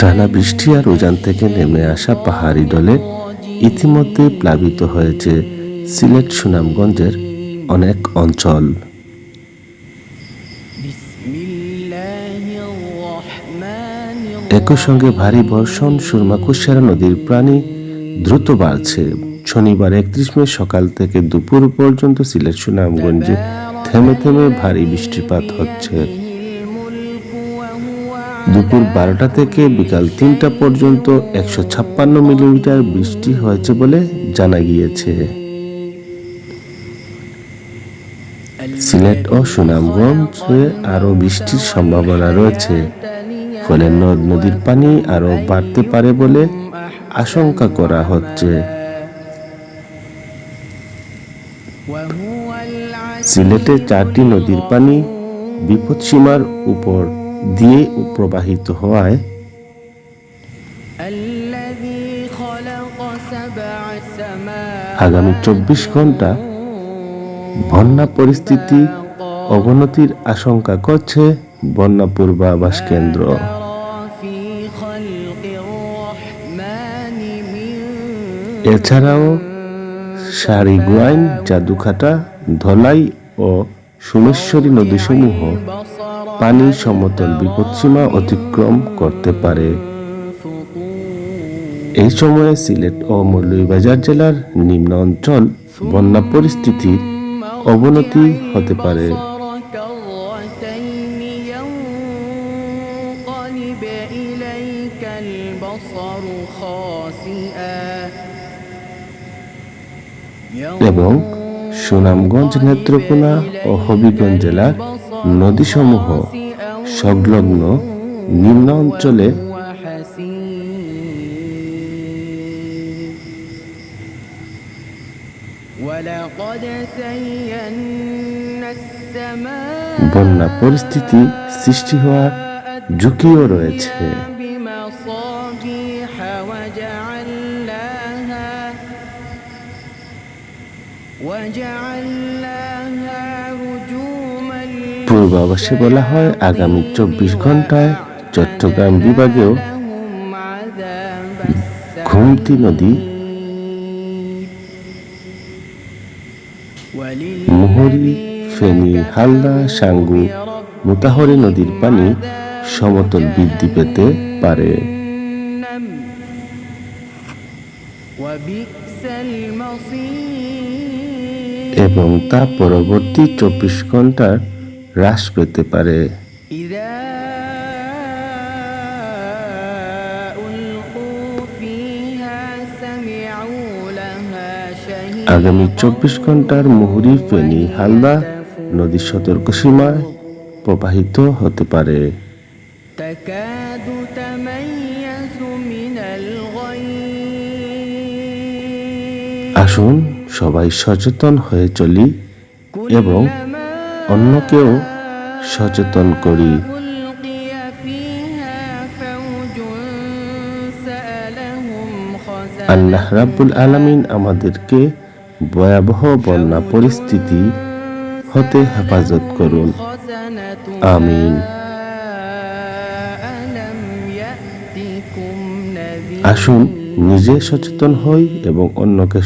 টানা বৃষ্টি আর উজান থেকে নেমে আসা পাহাড়ি দলে ইতিমধ্যে প্লাবিত হয়েছে সিলেট সুনামগঞ্জের অনেক অঞ্চল। একই সঙ্গে ভারী বর্ষণ সুরমাকুশারা নদীর প্রাণী দ্রুত বাড়ছে। শনিবার একত্রিশ মে সকাল থেকে দুপুর পর্যন্ত সিলেট সুনামগঞ্জে থেমে থেমে ভারী বৃষ্টিপাত হচ্ছে। দুপুর বারোটা থেকে বিকাল তিনটা পর্যন্ত একশো ছাপ্পান্ন মিলিমিটার বৃষ্টি হয়েছে বলে জানা গিয়েছে। সিলেট ও সুনামগঞ্জে আরও বৃষ্টির সম্ভাবনা রয়েছে। ফলে নদ, নদীর পানি আরও বাড়তে পারে বলে আশঙ্কা করা হচ্ছে। সিলেটে চারটি নদীর পানি বিপদসীমার উপর দিয়ে প্রবাহিত হওয়ায় আগামী চব্বিশ ঘণ্টা বন্যা পরিস্থিতি অবনতির আশঙ্কা করছে বন্যা পূর্বাভাস কেন্দ্র। এছাড়াও সারিগুয়াইন জাদুখাটা ধলাই ও সোমেশ্বরী নদীসমূহ পানির সমতল বিপদসীমা অতিক্রম করতে পারে। এই সময়ে সিলেট ও মৌলভীবাজার জেলার নিম্ন অঞ্চল বন্যা পরিস্থিতির অবনতি হতে পারে। এবং সুনামগঞ্জ, নেত্রকোনা ও হবিগঞ্জ জেলার নদীসমূহ সংলগ্ন নিম্ন অঞ্চলে وحسير ولقد زينا السماء বন্যা পরিস্থিতি সৃষ্টি হওয়ার ঝুঁকিও রয়েছে بمصابيح وجعلناها وجعلناها رجوما পূর্বাভাসে বলা হয়, আগামী চব্বিশ ঘন্টায় চট্টগ্রাম বিভাগেও ঘুমতি নদী মোহরি, ফেনী, হালদা, সাঙ্গু, মুতাহরে নদীর পানি সমতল বৃদ্ধি পেতে পারে। এবং তা পরবর্তী চব্বিশ ঘণ্টার হ্রাস পেতে পারে। আগামী চব্বিশ ঘণ্টার মুহুরি ফেনি হালদা নদীর সতর্ক সীমায় প্রবাহিত হতে পারে। আসুন সবাই সচেতন হয়ে চলি এবং অন্যকেও সচেতন করি। আল্লাহ রাব্বুল আলামিন আমাদেরকে ভয়াবহ বন্যা পরিস্থিতি হতে হেফাজত করুন। আমিন। আসুন নিজে সচেতন হই এবং অন্যকে